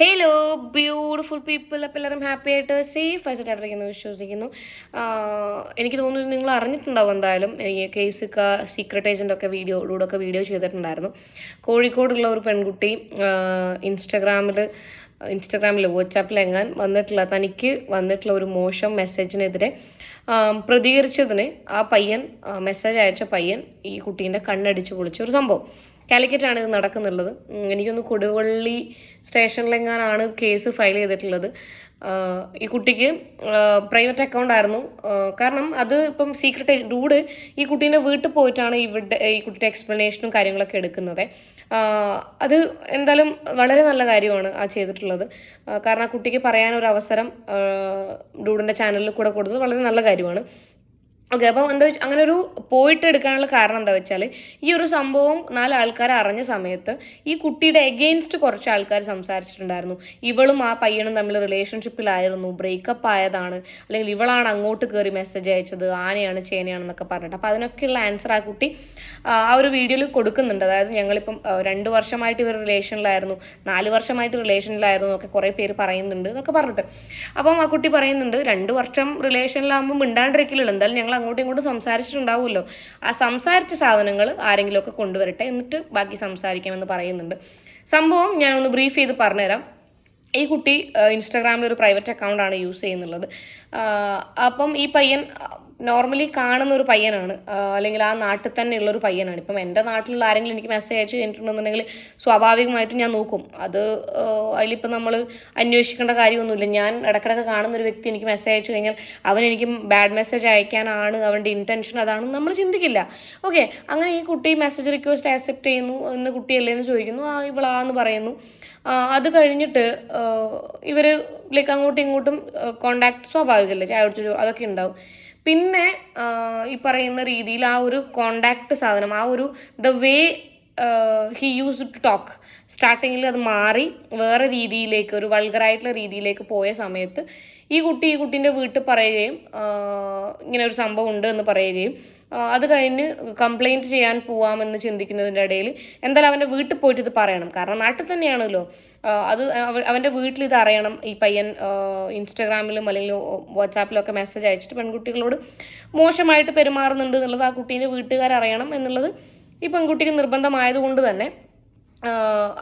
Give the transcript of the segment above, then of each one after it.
Hello beautiful people അപ്പോൾ എല്ലാവരും happy ആയിട്ട് സേഫ് ആയിട്ട് ഇരിക്കുന്നു വിശ്വസിക്കുന്നു. എനിക്ക് തോന്നുന്നു നിങ്ങൾ അറിഞ്ഞിട്ടുണ്ടാവും എന്തായാലും. ഈ കേസൊക്കെ സീക്രട്ട് ഏജന്റൊക്കെ വീഡിയോ ഒക്കെ വീഡിയോ ചെയ്തിട്ടുണ്ടായിരുന്നു. കോഴിക്കോടുള്ള ഒരു പെൺകുട്ടി ഇൻസ്റ്റഗ്രാമിൽ ഇൻസ്റ്റഗ്രാമിൽ വാട്സാപ്പിൽ എങ്ങാൻ വന്നിട്ടുള്ള തനിക്ക് വന്നിട്ടുള്ള ഒരു മോശം മെസ്സേജിനെതിരെ പ്രതികരിച്ചതിന് ആ പയ്യൻ മെസ്സേജ് അയച്ച പയ്യൻ ഈ കുട്ടീന്റെ കണ്ണടിച്ച് പൊളിച്ച ഒരു സംഭവം. കാലിക്കറ്റാണ് ഇത് നടക്കുന്നുള്ളത്. എനിക്കൊന്ന് കൊടുവള്ളി സ്റ്റേഷനിലെങ്ങാനാണ് കേസ് ഫയൽ ചെയ്തിട്ടുള്ളത്. ഈ കുട്ടിക്ക് പ്രൈവറ്റ് അക്കൗണ്ട് ആയിരുന്നു. കാരണം അത് ഇപ്പം സീക്രട്ട് ഡൂഡ് ഈ കുട്ടീന്റെ വീട്ടിൽ പോയിട്ടാണ് ഇവിടെ ഈ കുട്ടിയുടെ എക്സ്പ്ലനേഷനും കാര്യങ്ങളൊക്കെ എടുക്കുന്നത്. അത് എന്തായാലും വളരെ നല്ല കാര്യമാണ് ആ ചെയ്തിട്ടുള്ളത്. കാരണം ആ കുട്ടിക്ക് പറയാനൊരു അവസരം ഡൂഡിന്റെ ചാനലിൽ കൂടെ കൊടുത്തത് വളരെ നല്ല കാര്യമാണ്. ഓക്കെ അപ്പം എന്താ വെച്ചാൽ അങ്ങനെ ഒരു പോയിട്ട് എടുക്കാനുള്ള കാരണം എന്താ വെച്ചാൽ ഈ ഒരു സംഭവം നാല് ആൾക്കാർ അറിഞ്ഞ സമയത്ത് ഈ കുട്ടിയുടെ എഗെയിൻസ്റ്റ് കുറച്ച് ആൾക്കാർ സംസാരിച്ചിട്ടുണ്ടായിരുന്നു. ഇവളും ആ പയ്യനും തമ്മിൽ റിലേഷൻഷിപ്പിലായിരുന്നു ബ്രേക്കപ്പ് ആയതാണ് അല്ലെങ്കിൽ ഇവളാണ് അങ്ങോട്ട് കയറി മെസ്സേജ് അയച്ചത് ആനയാണ് ചേനയാണെന്നൊക്കെ പറഞ്ഞിട്ട്. അപ്പോൾ അതിനൊക്കെയുള്ള ആൻസർ ആ കുട്ടി ആ ഒരു വീഡിയോയിൽ കൊടുക്കുന്നുണ്ട്. അതായത് ഞങ്ങളിപ്പം രണ്ട് വർഷമായിട്ട് ഇവർ റിലേഷനിലായിരുന്നു നാല് വർഷമായിട്ട് റിലേഷനിലായിരുന്നു എന്നൊക്കെ കുറേ പേര് പറയുന്നുണ്ട് എന്നൊക്കെ പറഞ്ഞിട്ട്. അപ്പം ആ കുട്ടി പറയുന്നുണ്ട് രണ്ട് വർഷം റിലേഷനിലാകുമ്പോൾ മിണ്ടാണ്ടിരിക്കലുള്ളൂ എന്തായാലും ഞങ്ങൾ അങ്ങോട്ടും ഇങ്ങോട്ടും സംസാരിച്ചിട്ടുണ്ടാവുമല്ലോ. ആ സംസാരിച്ച സാധനങ്ങൾ ആരെങ്കിലുമൊക്കെ കൊണ്ടുവരട്ടെ എന്നിട്ട് ബാക്കി സംസാരിക്കാമെന്ന് പറയുന്നുണ്ട്. സംഭവം ഞാനൊന്ന് ബ്രീഫ് ചെയ്ത് പറഞ്ഞുതരാം. ഈ കുട്ടി ഇൻസ്റ്റാഗ്രാമിൽ ഒരു പ്രൈവറ്റ് അക്കൗണ്ടാണ് യൂസ് ചെയ്യുന്നുള്ളത്. അപ്പം ഈ പയ്യൻ നോർമലി കാണുന്ന ഒരു പയ്യനാണ് അല്ലെങ്കിൽ ആ നാട്ടിൽ തന്നെ ഉള്ളൊരു പയ്യനാണ്. ഇപ്പം എന്റെ നാട്ടിലുള്ള ആരെങ്കിലും എനിക്ക് മെസ്സേജ് അയച്ചു കഴിഞ്ഞിട്ടുണ്ടെന്നുണ്ടെങ്കിൽ സ്വാഭാവികമായിട്ടും ഞാൻ നോക്കും. അത് അതിലിപ്പോൾ അതിലിപ്പം നമ്മൾ അന്വേഷിക്കേണ്ട കാര്യമൊന്നുമില്ല. ഞാൻ ഇടക്കിടക്ക് കാണുന്ന ഒരു വ്യക്തി എനിക്ക് മെസ്സേജ് അയച്ചു കഴിഞ്ഞാൽ അവൻ എനിക്ക് ബാഡ് മെസ്സേജ് അയക്കാനാണ് അവന്റെ ഇന്റൻഷൻ അതാണ് നമ്മൾ ചിന്തിക്കില്ല. ഓക്കെ അങ്ങനെ ഈ കുട്ടി മെസ്സേജ് റിക്വസ്റ്റ് ആക്സെപ്റ്റ് ചെയ്യുന്നു. എന്ന് കുട്ടിയല്ലേ എന്ന് ചോദിക്കുന്നു. ആ ഇവളാന്ന് പറയുന്നു. അത് കഴിഞ്ഞിട്ട് ഇവർ ലൈക്ക് അങ്ങോട്ടും ഇങ്ങോട്ടും കോണ്ടാക്ട് സ്വാഭാവികമല്ലേ? ചായ കുടിച്ചു അതൊക്കെ ഉണ്ടാവും. പിന്നെ ഈ പറയുന്ന രീതിയിൽ ആ ഒരു കോണ്ടാക്ട് സാധനം ആ ഒരു the way he use to talk സ്റ്റാർട്ടിങ്ങിൽ അത് മാറി വേറെ രീതിയിലേക്ക് ഒരു വൾഗറായിട്ടുള്ള രീതിയിലേക്ക് പോയ സമയത്ത് ഈ കുട്ടി ഈ കുട്ടീന്റെ വീട്ടിൽ പറയുകയും ഇങ്ങനെ ഒരു സംഭവം ഉണ്ട് എന്ന് പറയുകയും അത് കഴിഞ്ഞ് കംപ്ലൈന്റ് ചെയ്യാൻ പോവാമെന്ന് ചിന്തിക്കുന്നതിന്റെ ഇടയിൽ എന്തായാലും അവന്റെ വീട്ടിൽ പോയിട്ട് ഇത് പറയണം. കാരണം നാട്ടിൽ തന്നെയാണല്ലോ. അത് അവ- അവന്റെ വീട്ടിൽ ഇത് അറിയണം. ഈ പയ്യൻ ഇൻസ്റ്റഗ്രാമിലും അല്ലെങ്കിൽ വാട്സാപ്പിലൊക്കെ മെസ്സേജ് അയച്ചിട്ട് പെൺകുട്ടികളോട് മോശമായിട്ട് പെരുമാറുന്നുണ്ട് എന്നുള്ളത് ആ കുട്ടീന്റെ വീട്ടുകാർ അറിയണം എന്നുള്ളത് ഈ പെൺകുട്ടിക്ക് നിർബന്ധമായതുകൊണ്ട് തന്നെ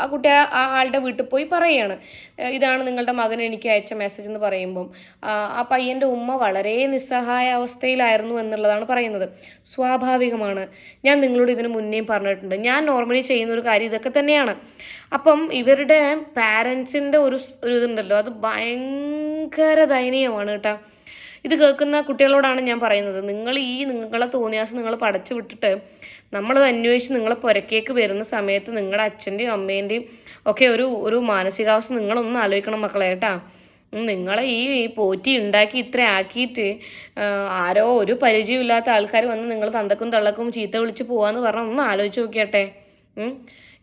ആ കുട്ടി ആ ആളുടെ വീട്ടിൽ പോയി പറയുകയാണ്. ഇതാണ് നിങ്ങളുടെ മകൻ എനിക്ക് അയച്ച മെസ്സേജ് എന്ന് പറയുമ്പം. ആ പയ്യന്റെ ഉമ്മ വളരെ നിസ്സഹായ അവസ്ഥയിലായിരുന്നു എന്നുള്ളതാണ് പറയുന്നത്. സ്വാഭാവികമാണ്. ഞാൻ നിങ്ങളോട് ഇതിന് മുന്നേയും പറഞ്ഞിട്ടുണ്ട്. ഞാൻ നോർമലി ചെയ്യുന്ന ഒരു കാര്യം ഇതൊക്കെ തന്നെയാണ്. അപ്പം ഇവരുടെ പാരൻസിന്റെ ഒരു ഒരു ഇതുണ്ടല്ലോ. അത് ഭയങ്കര ദയനീയമാണ് കേട്ടോ. ഇത് കേൾക്കുന്ന കുട്ടികളോടാണ് ഞാൻ പറയുന്നത്. നിങ്ങൾ ഈ നിങ്ങളെ തോന്നിയാസം നിങ്ങൾ പടച്ചു വിട്ടിട്ട് നമ്മളത് അന്വേഷിച്ച് നിങ്ങളെ പുരക്കേക്ക് വരുന്ന സമയത്ത് നിങ്ങളുടെ അച്ഛന്റെയും അമ്മേന്റെയും ഒക്കെ ഒരു ഒരു മാനസികാവസ്ഥ നിങ്ങളൊന്ന് ആലോചിക്കണം മക്കളെ കേട്ടാ. നിങ്ങളെ ഈ പോറ്റി ഉണ്ടാക്കി ഇത്ര ആക്കിയിട്ട് ആരോ ഒരു പരിചയമില്ലാത്ത ആൾക്കാർ വന്ന് നിങ്ങൾ തന്തക്കും തള്ളക്കും ചീത്ത വിളിച്ച് പോവാന്ന് പറഞ്ഞാൽ ഒന്ന് ആലോചിച്ച് നോക്കിയാട്ടെ.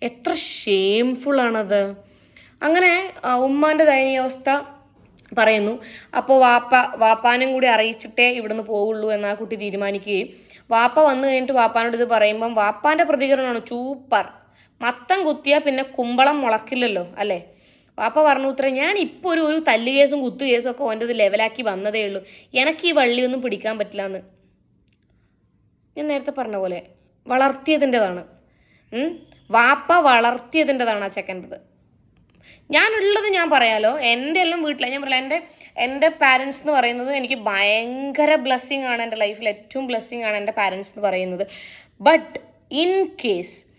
എത്ര ഷെയിംഫുള്ളാണത് അങ്ങനെ ഉമ്മാന്റെ ദയനീയാവസ്ഥ പറയുന്നു. അപ്പോൾ വാപ്പ വാപ്പാനും കൂടി അറിയിച്ചിട്ടേ ഇവിടുന്ന് പോകുള്ളൂ എന്ന് ആ കുട്ടി തീരുമാനിക്കുകയും വാപ്പ വന്നു കഴിഞ്ഞിട്ട് വാപ്പാനോട് ഇത് പറയുമ്പം വാപ്പാന്റെ പ്രതികരണമാണ് ചൂപ്പർ മത്തം കുത്തിയാൽ പിന്നെ കുമ്പളം മുളക്കില്ലല്ലോ അല്ലേ? വാപ്പ പറഞ്ഞു ഉത്തരം ഞാൻ ഇപ്പോൾ ഒരു ഒരു തല്ല് കേസും കുത്തു കേസും ഒക്കെ ഓന്റെ ലെവലാക്കി വന്നതേ ഉള്ളൂ. എനിക്ക് ഈ വള്ളിയൊന്നും പിടിക്കാൻ പറ്റില്ല എന്ന്. ഞാൻ നേരത്തെ പറഞ്ഞ പോലെ വളർത്തിയതിന്റെതാണ്. വാപ്പ വളർത്തിയതിന്റെതാണ് ആ ചെക്കന്റെത്. ഞാനുള്ളത് ഞാൻ പറയാലോ. എന്റെ എല്ലാം വീട്ടിലെ. ഞാൻ പറയാം എന്റെ എന്റെ പാരൻസ് എന്ന് പറയുന്നത് എനിക്ക് ഭയങ്കര ബ്ലെസ്സിങ് ആണ് എന്റെ ലൈഫിൽ ഏറ്റവും ബ്ലെസ്സിങ് ആണ് എന്റെ പാരൻസ് എന്ന് പറയുന്നത്. ബട്ട് ഇൻ കേസ്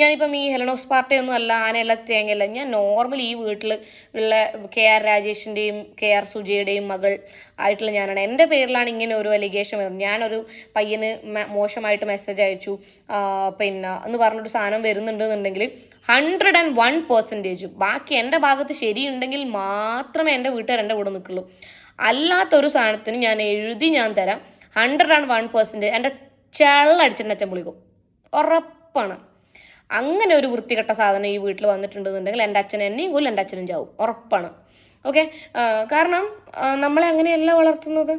ഞാനിപ്പം ഈ ഹെലനോസ് പാർട്ടി ഒന്നും അല്ല ആനയല്ല തേങ്ങയല്ല. ഞാൻ നോർമലി ഈ വീട്ടിൽ ഉള്ള കെ ആർ രാജേഷിന്റെയും കെ ആർ സുജയുടെയും മകൾ ആയിട്ടുള്ള ഞാനാണ്. എന്റെ പേരിലാണ് ഇങ്ങനെ ഒരു അലിഗേഷൻ വരുന്നത്. ഞാനൊരു പയ്യന് മോശമായിട്ട് മെസ്സേജ് അയച്ചു. പിന്നെ എന്ന് പറഞ്ഞൊരു സാധനം വരുന്നുണ്ടെന്നുണ്ടെങ്കിൽ ഹൺഡ്രഡ് ആൻഡ് വൺ പെർസെന്റേജ് ബാക്കി എന്റെ ഭാഗത്ത് ശരിയുണ്ടെങ്കിൽ മാത്രമേ എന്റെ വീട്ടുകാർ എന്റെ കൂടെ നിൽക്കുള്ളൂ. അല്ലാത്തൊരു സാധനത്തിന് ഞാൻ എഴുതി ഞാൻ തരാം. ഹൺഡ്രഡ് ആൻഡ് വൺ പെർസെന്റേജ് എന്റെ ചെള്ളടിച്ചിട്ട് അച്ഛൻ വിളിക്കും. ഉറപ്പാണ്. അങ്ങനെ ഒരു വൃത്തികെട്ട സാധനം ഈ വീട്ടിൽ വന്നിട്ടുണ്ടെന്നുണ്ടെങ്കിൽ എന്റെ അച്ഛൻ എന്നെയും കൊല്ലും എന്റെ അച്ഛനും ചാവും. ഉറപ്പാണ്. ഓക്കെ കാരണം നമ്മളെ അങ്ങനെയല്ല വളർത്തുന്നത്.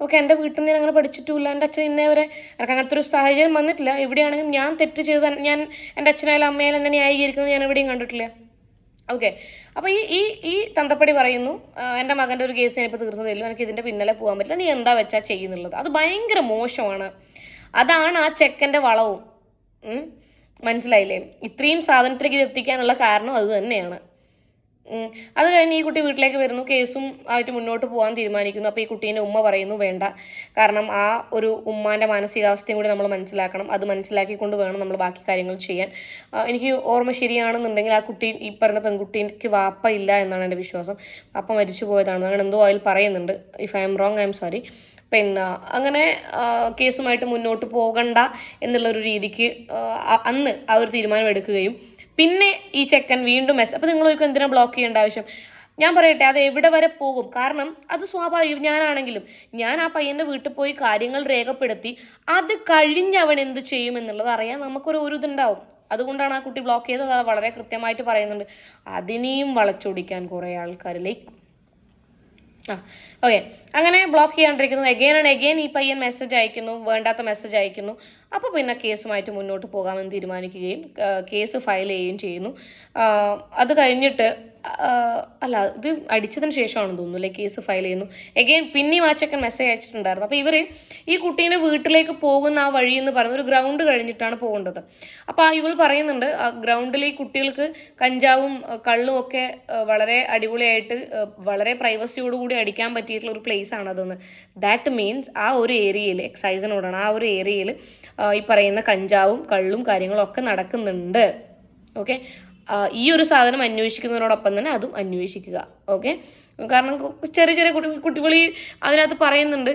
ഓക്കെ എന്റെ വീട്ടിൽ നിന്ന് അങ്ങനെ പഠിച്ചിട്ടുമില്ല. എന്റെ അച്ഛൻ ഇന്നേ വരെ എനിക്ക് അങ്ങനത്തെ ഒരു സാഹചര്യം വന്നിട്ടില്ല. എവിടെയാണെങ്കിലും ഞാൻ തെറ്റ് ചെയ്ത് ഞാൻ എന്റെ അച്ഛനായാലും അമ്മയായാലും എന്നെ ന്യായീകരിക്കുന്നത് ഞാൻ എവിടെയും കണ്ടിട്ടില്ല. ഓക്കെ അപ്പോൾ ഈ ഈ ഈ തന്തപ്പടി പറയുന്നു എന്റെ മകന്റെ ഒരു കേസ് ഞാനിപ്പോൾ തീർന്നു തരില്ല എനിക്ക് ഇതിന്റെ പിന്നാലെ പോകാൻ പറ്റില്ല. നീ എന്താ വെച്ചാൽ ചെയ്യുന്നുള്ളത്? അത് ഭയങ്കര മോശമാണ്. അതാണ് ആ ചെക്കന്റെ വളവും. മനസ്സിലായില്ലേ? ഇത്രയും സാധനത്തിലേക്ക് ഇത് എത്തിക്കാനുള്ള കാരണം അത് തന്നെയാണ്. അത് കഴിഞ്ഞ് ഈ കുട്ടി വീട്ടിലേക്ക് വരുന്നു. കേസും ആയിട്ട് മുന്നോട്ട് പോകാൻ തീരുമാനിക്കുന്നു. അപ്പോൾ ഈ കുട്ടീന്റെ ഉമ്മ പറയുന്നു വേണ്ട. കാരണം ആ ഒരു ഉമ്മാന്റെ മാനസികാവസ്ഥയും കൂടി നമ്മൾ മനസ്സിലാക്കണം. അത് മനസ്സിലാക്കിക്കൊണ്ട് വേണം നമ്മൾ ബാക്കി കാര്യങ്ങൾ ചെയ്യാൻ. എനിക്ക് ഓർമ്മ ശരിയാണെന്നുണ്ടെങ്കിൽ ആ കുട്ടി ഈ പറഞ്ഞ പെൺകുട്ടിക്ക് വാപ്പ ഇല്ല എന്നാണ് എന്റെ വിശ്വാസം. വാപ്പ മരിച്ചു പോയതാണ് അങ്ങനെ എന്തോ അതിൽ പറയുന്നുണ്ട്. If I am wrong I am sorry പിന്നെ അങ്ങനെ കേസുമായിട്ട് മുന്നോട്ട് പോകണ്ട എന്നുള്ളൊരു രീതിക്ക് അന്ന് ആ ഒരു തീരുമാനം എടുക്കുകയും. പിന്നെ ഈ ചെക്കൻ വീണ്ടും മെസ്സ് അപ്പോൾ നിങ്ങൾ ചോദിക്കും എന്തിനാണ് ബ്ലോക്ക് ചെയ്യേണ്ട ആവശ്യം? ഞാൻ പറയട്ടെ അത് എവിടെ വരെ പോകും? കാരണം അത് സ്വാഭാവികം ഞാനാണെങ്കിലും ഞാൻ ആ പയ്യന്റെ വീട്ടിൽ പോയി കാര്യങ്ങൾ രേഖപ്പെടുത്തി അത് കഴിഞ്ഞ് അവൻ എന്ത് ചെയ്യും എന്നുള്ളത് അറിയാൻ നമുക്കൊരു ഒരു ഇതുണ്ടാവും അതുകൊണ്ടാണ് ആ കുട്ടി ബ്ലോക്ക് ചെയ്തത് വളരെ കൃത്യമായിട്ട് പറയുന്നുണ്ട്. അതിനെയും വളച്ചൊടിക്കാൻ കുറേ ആൾക്കാർ ലൈക്ക് ആ ഓക്കെ അങ്ങനെ ബ്ലോക്ക് ചെയ്യാണ്ടിരിക്കുന്നു എഗെയിൻ ആൻഡ് എഗെയിൻ ഈ പയ്യൻ മെസ്സേജ് അയക്കുന്നു വേണ്ടാത്ത മെസ്സേജ് അയക്കുന്നു. അപ്പോൾ പിന്നെ കേസുമായിട്ട് മുന്നോട്ട് പോകാമെന്ന് തീരുമാനിക്കുകയും കേസ് ഫയൽ ചെയ്യുകയും ചെയ്യുന്നു. അത് കഴിഞ്ഞിട്ട് അല്ല ഇത് അടിച്ചതിന് ശേഷമാണെന്ന് തോന്നുന്നു. അല്ലെ കേസ് ഫയൽ ചെയ്യുന്നു. എഗെയിൻ പിന്നെയും ആ ചെക്കൻ മെസ്സേജ് അയച്ചിട്ടുണ്ടായിരുന്നു. അപ്പോൾ ഇവർ ഈ കുട്ടീനെ വീട്ടിലേക്ക് പോകുന്ന ആ വഴി എന്ന് പറയുന്നത് ഒരു ഗ്രൗണ്ട് കഴിഞ്ഞിട്ടാണ് പോകേണ്ടത്. അപ്പോൾ ഇവൾ പറയുന്നുണ്ട് ആ ഗ്രൗണ്ടിൽ ഈ കുട്ടികൾക്ക് കഞ്ചാവും കള്ളും ഒക്കെ വളരെ അടിപൊളിയായിട്ട് വളരെ പ്രൈവസിയോടുകൂടി അടിക്കാൻ പറ്റിയിട്ടുള്ള ഒരു പ്ലേസ് ആണ് അതെന്ന്. ദാറ്റ് മീൻസ് ആ ഒരു ഏരിയയിൽ എക്സൈസിനോടാണ് ആ ഒരു ഏരിയയിൽ ഈ പറയുന്ന കഞ്ചാവും കള്ളും കാര്യങ്ങളും ഒക്കെ നടക്കുന്നുണ്ട്. ഓക്കെ ഈ ഒരു സാധനം അന്വേഷിക്കുന്നതിനോടൊപ്പം തന്നെ അതും അന്വേഷിക്കുക ഓക്കെ കാരണം ചെറിയ ചെറിയ കുട്ടി കുട്ടികളീ അതിനകത്ത് പറയുന്നുണ്ട്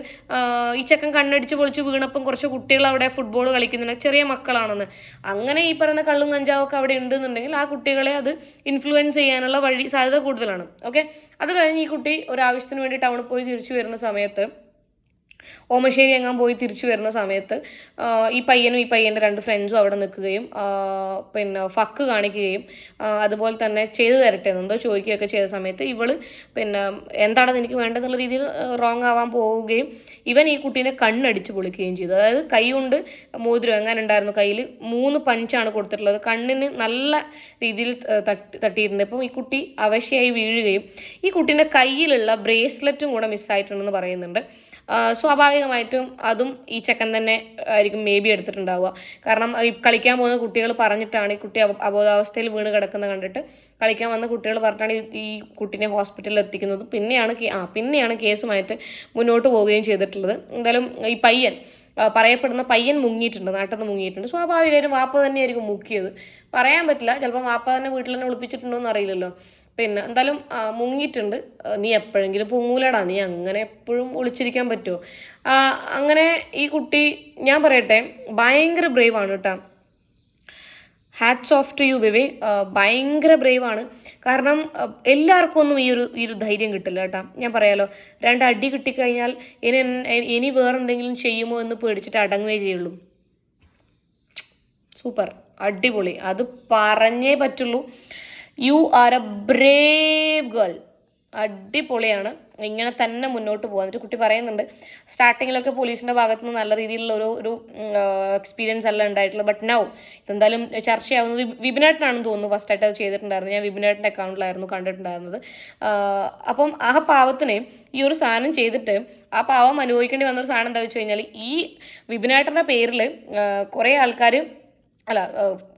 ഈ ചെക്കൻ കണ്ണടിച്ച് പൊളിച്ച് വീണപ്പം കുറച്ച് കുട്ടികൾ അവിടെ ഫുട്ബോൾ കളിക്കുന്നുണ്ട് ചെറിയ മക്കളാണെന്ന്. അങ്ങനെ ഈ പറയുന്ന കള്ളും കഞ്ചാവും ഒക്കെ അവിടെ ഉണ്ടെന്നുണ്ടെങ്കിൽ ആ കുട്ടികളെ അത് ഇൻഫ്ലുവൻസ് ചെയ്യാനുള്ള വഴി സാധ്യത കൂടുതലാണ് ഓക്കെ അത് കഴിഞ്ഞ് ഈ കുട്ടി ഒരു ആവശ്യത്തിന് വേണ്ടി ടൗണിൽ പോയി തിരിച്ചു വരുന്ന സമയത്ത് ഓമശ്ശേരി എങ്ങാൻ പോയി തിരിച്ചു വരുന്ന സമയത്ത് ഈ പയ്യനും ഈ പയ്യന്റെ രണ്ട് ഫ്രണ്ട്സും അവിടെ നിൽക്കുകയും പിന്നെ ഫക്ക് കാണിക്കുകയും അതുപോലെ തന്നെ ചെയ്തു തരട്ടെ എന്നെന്തോ ചോദിക്കുകയൊക്കെ ചെയ്ത സമയത്ത് ഇവൾ പിന്നെ എന്താണത് എനിക്ക് വേണ്ടതെന്നുള്ള രീതിയിൽ റോങ് ആവാൻ പോവുകയും ഇവൻ ഈ കുട്ടീനെ കണ്ണടിച്ച് പൊളിക്കുകയും ചെയ്തു. അതായത് കൈ കൊണ്ട് മോതിരം എങ്ങനെ ഉണ്ടായിരുന്നു കയ്യിൽ മൂന്ന് പഞ്ചാണ് കൊടുത്തിട്ടുള്ളത്. കണ്ണിന് നല്ല രീതിയിൽ തട്ടി തട്ടിയിട്ടുണ്ട്. അപ്പം ഈ കുട്ടി അവശയായി വീഴുകയും ഈ കുട്ടീന്റെ കയ്യിലുള്ള ബ്രേസ്ലെറ്റും കൂടെ മിസ്സായിട്ടുണ്ടെന്ന് പറയുന്നുണ്ട്. സ്വാഭാവികമായിട്ടും അതും ഈ ചെക്കൻ തന്നെ ആയിരിക്കും മേ ബി എടുത്തിട്ടുണ്ടാവുക. കാരണം ഈ കളിക്കാൻ പോകുന്ന കുട്ടികൾ പറഞ്ഞിട്ടാണ് ഈ കുട്ടി അബോധാവസ്ഥയിൽ വീണ് കിടക്കുന്ന കണ്ടിട്ട് കളിക്കാൻ വന്ന കുട്ടികൾ പറഞ്ഞിട്ടാണ് ഈ- കുട്ടീനെ ഹോസ്പിറ്റലിൽ എത്തിക്കുന്നത്. പിന്നെയാണ് ആ പിന്നെയാണ് കേസുമായിട്ട് മുന്നോട്ട് പോവുകയും ചെയ്തിട്ടുള്ളത്. എന്തായാലും ഈ പയ്യൻ പറയപ്പെടുന്ന പയ്യൻ മുങ്ങിയിട്ടുണ്ട് നാട്ടിൽ നിന്ന് മുങ്ങിയിട്ടുണ്ട്. സ്വാഭാവികമായിട്ടും വാപ്പ തന്നെയായിരിക്കും മുക്കിയത്. പറയാൻ പറ്റില്ല ചിലപ്പോൾ വാപ്പ തന്നെ വീട്ടിൽ തന്നെ ഒളിപ്പിച്ചിട്ടുണ്ടോ എന്ന് അറിയില്ലല്ലോ. പിന്നെ എന്തായാലും മുങ്ങിയിട്ടുണ്ട്. നീ എപ്പോഴെങ്കിലും പൊങ്ങൂലടാ. നീ അങ്ങനെ എപ്പോഴും ഒളിച്ചിരിക്കാൻ പറ്റുമോ അങ്ങനെ ഈ കുട്ടി ഞാൻ പറയട്ടെ ഭയങ്കര ബ്രേവ് ആണ് കേട്ടോ. Hats off to you baby ഭയങ്കര ബ്രേവാണ് കാരണം എല്ലാവർക്കും ഒന്നും ഈ ഒരു ഈ ഒരു ധൈര്യം കിട്ടില്ല കേട്ടോ. ഞാൻ പറയാലോ രണ്ട് അടി കിട്ടിക്കഴിഞ്ഞാൽ ഇനി ഇനി വേറെന്തെങ്കിലും ചെയ്യുമോ എന്ന് പേടിച്ചിട്ട് അടങ്ങുകയേ ചെയ്യുള്ളൂ. സൂപ്പർ അടിപൊളി. അത് പറഞ്ഞേ പറ്റുള്ളൂ. You are a brave girl അടിപൊളിയാണ്. ഇങ്ങനെ തന്നെ മുന്നോട്ട് പോകാൻ എന്നിട്ട് കുട്ടി പറയുന്നുണ്ട് സ്റ്റാർട്ടിങ്ങിലൊക്കെ പോലീസിന്റെ ഭാഗത്ത് നിന്ന് നല്ല രീതിയിലുള്ള ഒരു ഒരു എക്സ്പീരിയൻസ് അല്ല ഉണ്ടായിട്ടുള്ളത്. ബട്ട് നൗ ഇതെന്തായാലും ചർച്ചയാവുന്നത് വിപിനേട്ടനാണെന്ന് തോന്നുന്നു ഫസ്റ്റ് ആയിട്ട് അത് ചെയ്തിട്ടുണ്ടായിരുന്നു ഞാൻ വിപിനേട്ടന്റെ അക്കൗണ്ടിലായിരുന്നു കണ്ടിട്ടുണ്ടായിരുന്നത്. അപ്പം ആ പാവത്തിനെ ഈ ഒരു സാധനം ചെയ്തിട്ട് ആ പാവം അനുഭവിക്കേണ്ടി വന്ന ഒരു സാധനം എന്താ വെച്ച് കഴിഞ്ഞാൽ ഈ വിപിനേട്ടന്റെ പേരിൽ കുറേ ആൾക്കാർ അല്ല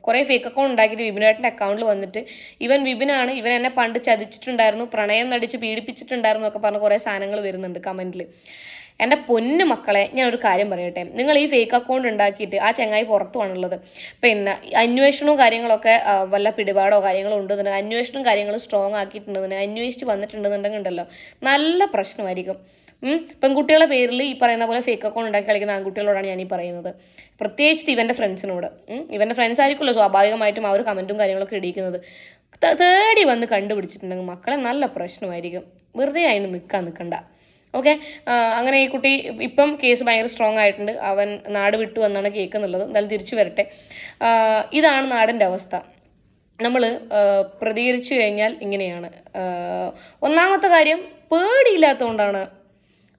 കുറേ ഫേക്ക് അക്കൗണ്ട് ഉണ്ടാക്കിയിട്ട് വിപിനായിട്ടിന്റെ അക്കൗണ്ടിൽ വന്നിട്ട് ഇവൻ വിപിനാണ് ഇവൻ എന്നെ പണ്ട് ചതിച്ചിട്ടുണ്ടായിരുന്നു പ്രണയം നടിച്ച് പീഡിപ്പിച്ചിട്ടുണ്ടായിരുന്നു ഒക്കെ പറഞ്ഞ് കുറേ സാധനങ്ങൾ വരുന്നുണ്ട് കമന്റിൽ എന്റെ പൊന്നു മക്കളെ ഞാൻ ഒരു കാര്യം പറയട്ടെ. നിങ്ങൾ ഈ ഫേക്ക് അക്കൗണ്ട് ഉണ്ടാക്കിയിട്ട് ആ ചങ്ങായി പുറത്തുമാണുള്ളത് പിന്നെ അന്വേഷണവും കാര്യങ്ങളൊക്കെ വല്ല പിടിപാടോ കാര്യങ്ങളോ ഉണ്ടെന്നുണ്ടെങ്കിൽ അന്വേഷണവും കാര്യങ്ങളും സ്ട്രോങ് ആക്കിയിട്ടുണ്ടെന്നുണ്ടെങ്കിൽ അന്വേഷിച്ച് വന്നിട്ടുണ്ടെന്നുണ്ടെങ്കിൽ ഉണ്ടല്ലോ. നല്ല പ്രശ്നമായിരിക്കും. പെൺകുട്ടികളുടെ പേരിൽ ഈ പറയുന്ന പോലെ ഫേക്ക് അക്കൗണ്ട് ഉണ്ടാക്കി കളിക്കുന്ന ആൺകുട്ടികളോടാണ് ഞാൻ ഈ പറയുന്നത്. പ്രത്യേകിച്ച് ഇവന്റെ ഫ്രണ്ട്സിനോട്. ഇവന്റെ ഫ്രണ്ട്സ് ആയിരിക്കുമല്ലോ സ്വാഭാവികമായിട്ടും ആ ഒരു കമന്റും കാര്യങ്ങളൊക്കെ ഇടിക്കുന്നത് തേടി വന്ന് കണ്ടുപിടിച്ചിട്ടുണ്ടെങ്കിൽ മക്കളെ നല്ല പ്രശ്നമായിരിക്കും. വെറുതെ അതിന് നിൽക്കാൻ നിൽക്കണ്ട ഓക്കെ അങ്ങനെ ഈ കുട്ടി ഇപ്പം കേസ് ഭയങ്കര സ്ട്രോങ് ആയിട്ടുണ്ട്. അവൻ നാട് വിട്ടു എന്നാണ് കേൾക്കുന്നുള്ളത്. എന്തായാലും തിരിച്ചു വരട്ടെ. ഇതാണ് നാടിന്റെ അവസ്ഥ. നമ്മൾ പ്രതികരിച്ചു കഴിഞ്ഞാൽ ഇങ്ങനെയാണ്. ഒന്നാമത്തെ കാര്യം പേടിയില്ലാത്തതുകൊണ്ടാണ്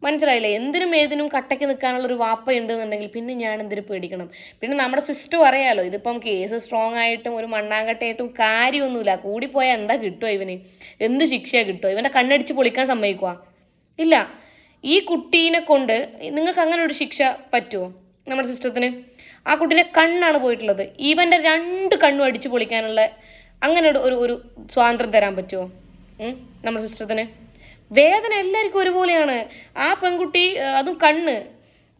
മനസ്സിലായില്ലേ? എന്തിനും ഏതിനും കട്ടയ്ക്ക് നിൽക്കാനുള്ള ഒരു വാപ്പ ഉണ്ടെന്നുണ്ടെങ്കിൽ പിന്നെ ഞാൻ എന്തിനു പേടിക്കണം? പിന്നെ നമ്മുടെ സിസ്റ്റം അറിയാലോ ഇതിപ്പം കേസ് സ്ട്രോങ് ആയിട്ടും ഒരു മണ്ണാങ്കട്ടയായിട്ടും കാര്യമൊന്നുമില്ല. കൂടിപ്പോയാൽ എന്താ കിട്ടുമോ ഇവന്? എന്ത് ശിക്ഷയാണ് കിട്ടുമോ ഇവന്റെ കണ്ണടിച്ച് പൊളിക്കാൻ സമ്മതിക്കുക ഇല്ല. ഈ കുട്ടീനെ കൊണ്ട് നിങ്ങൾക്ക് അങ്ങനെ ഒരു ശിക്ഷ പറ്റുമോ നമ്മുടെ സിസ്റ്റത്തിന്? ആ കുട്ടീന്റെ കണ്ണാണ് പോയിട്ടുള്ളത്. ഇവന്റെ രണ്ട് കണ്ണും അടിച്ച് പൊളിക്കാനുള്ള അങ്ങനെ ഒരു ഒരു സ്വാതന്ത്ര്യം തരാൻ പറ്റുമോ നമ്മുടെ സിസ്റ്റത്തിന്? വേദന എല്ലാവർക്കും ഒരുപോലെയാണ്. ആ പെൺകുട്ടി അതും കണ്ണ്.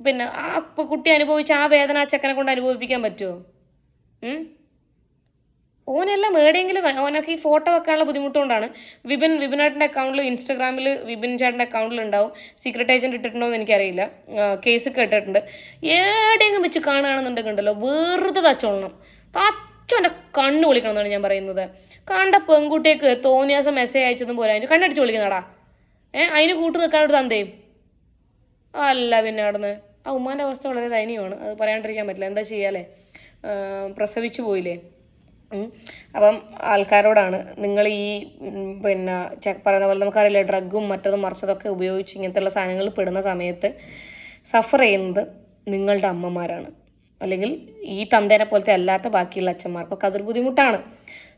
പിന്നെ ആ കുട്ടി അനുഭവിച്ച ആ വേദന ആ ചെക്കനെ കൊണ്ട് അനുഭവിപ്പിക്കാൻ പറ്റുമോ? ഓനെല്ലാം എവിടെയെങ്കിലും ഓനൊക്കെ ഈ ഫോട്ടോ വെക്കാനുള്ള ബുദ്ധിമുട്ടുകൊണ്ടാണ്. വിപിൻ വിപിനാട്ടിന്റെ അക്കൗണ്ടിൽ ഇൻസ്റ്റാഗ്രാമിൽ വിപിൻ ചേട്ടന്റെ അക്കൗണ്ടിൽ ഉണ്ടാവും. സീക്രട്ട് ഏജന്റ് ഇട്ടിട്ടുണ്ടോ എന്ന് എനിക്കറിയില്ല. കേസ് കേട്ടിട്ടുണ്ട്. എവിടെയെങ്കിലും വെച്ച് കാണുകയാണെന്നുണ്ടെങ്കിൽ ഉണ്ടല്ലോ വെറുതെ തച്ചോളണം. തച്ചോന്റെ കണ്ണ് വിളിക്കണം എന്നാണ് ഞാൻ പറയുന്നത്. കണ്ട പെൺകുട്ടിയൊക്കെ തോന്നിയാസം മെസ്സേജ് അയച്ചതും പോരാ. കണ്ണടിച്ച് വിളിക്കുന്നടാ ഏഹ് അതിന് കൂട്ട് നിൽക്കാനൊരു തന്തയും അല്ല പിന്നെ അവിടുന്ന്. ആ ഉമ്മാന്റെ അവസ്ഥ വളരെ ദയനീയമാണ്. അത് പറയാണ്ടിരിക്കാൻ പറ്റില്ല. എന്താ ചെയ്യാലേ പ്രസവിച്ചു പോയില്ലേ? അപ്പം ആൾക്കാരോടാണ് നിങ്ങൾ ഈ പിന്നെ പറയുന്ന പോലെ നമുക്കറിയില്ല ഡ്രഗും മറ്റതും മറിച്ചതൊക്കെ ഉപയോഗിച്ച് ഇങ്ങനത്തെയുള്ള സാധനങ്ങൾ പെടുന്ന സമയത്ത് സഫർ ചെയ്യുന്നത് നിങ്ങളുടെ അമ്മമാരാണ്. അല്ലെങ്കിൽ ഈ തന്തേനെ പോലത്തെ അല്ലാത്ത ബാക്കിയുള്ള അച്ഛന്മാർക്കൊക്കെ അതൊരു ബുദ്ധിമുട്ടാണ്.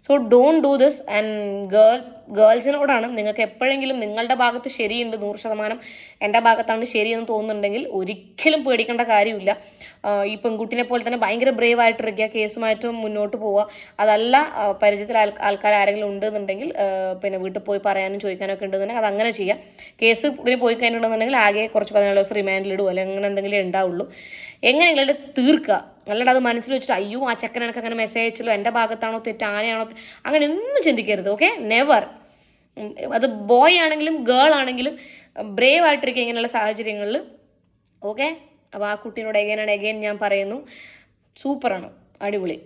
So don't do this and girl ഗേൾസിനോടാണ് നിങ്ങൾക്ക് എപ്പോഴെങ്കിലും നിങ്ങളുടെ ഭാഗത്ത് ശരിയുണ്ട് നൂറ് ശതമാനം എന്റെ ഭാഗത്താണ് ശരിയെന്ന് തോന്നുന്നുണ്ടെങ്കിൽ ഒരിക്കലും പേടിക്കേണ്ട കാര്യമില്ല. ഈ പെൺകുട്ടിനെ പോലെ തന്നെ ഭയങ്കര ബ്രേവ് ആയിട്ട് ആയിട്ടിരിക്കുക കേസുമായിട്ട് മുന്നോട്ട് പോവുക. അതല്ല പരിചയത്തിൽ ആൾ ആൾക്കാർ ആരെങ്കിലും ഉണ്ടെന്നുണ്ടെങ്കിൽ പിന്നെ വീട്ടിൽ പോയി പറയാനും ചോദിക്കാനൊക്കെ ഉണ്ടെന്നുണ്ടെങ്കിൽ അത് അങ്ങനെ ചെയ്യാം. കേസ് ഇങ്ങനെ പോയി കഴിഞ്ഞിട്ടുണ്ടെന്നുണ്ടെങ്കിൽ ആകെ കുറച്ച് പതിനാല് ദിവസം റിമാൻഡിലിടുക അല്ലെങ്കിൽ അങ്ങനെ എന്തെങ്കിലും ഉണ്ടാവുള്ളൂ. എങ്ങനെയെങ്കിലും തീർക്കുക. അല്ലാണ്ട് അത് മനസ്സിൽ വെച്ചിട്ട് അയ്യോ ആ ചെക്കൻ എനിക്ക് അങ്ങനെ മെസ്സേജ് അയച്ചല്ലോ എന്റെ ഭാഗത്താണോ തെറ്റ് ആനയാണോ അങ്ങനെ ഒന്നും ചിന്തിക്കരുത് ഓക്കെ നെവർ അത് ബോയ് ആണെങ്കിലും ഗേൾ ആണെങ്കിലും ബ്രേവ് ആയിട്ടിരിക്കുക ഇങ്ങനെയുള്ള സാഹചര്യങ്ങളിൽ ഓക്കെ അപ്പോൾ ആ കുട്ടീനോട് എഗൈൻ ആൻഡ് എഗൈൻ ഞാൻ പറയുന്നു സൂപ്പറാണ് അടിപൊളി.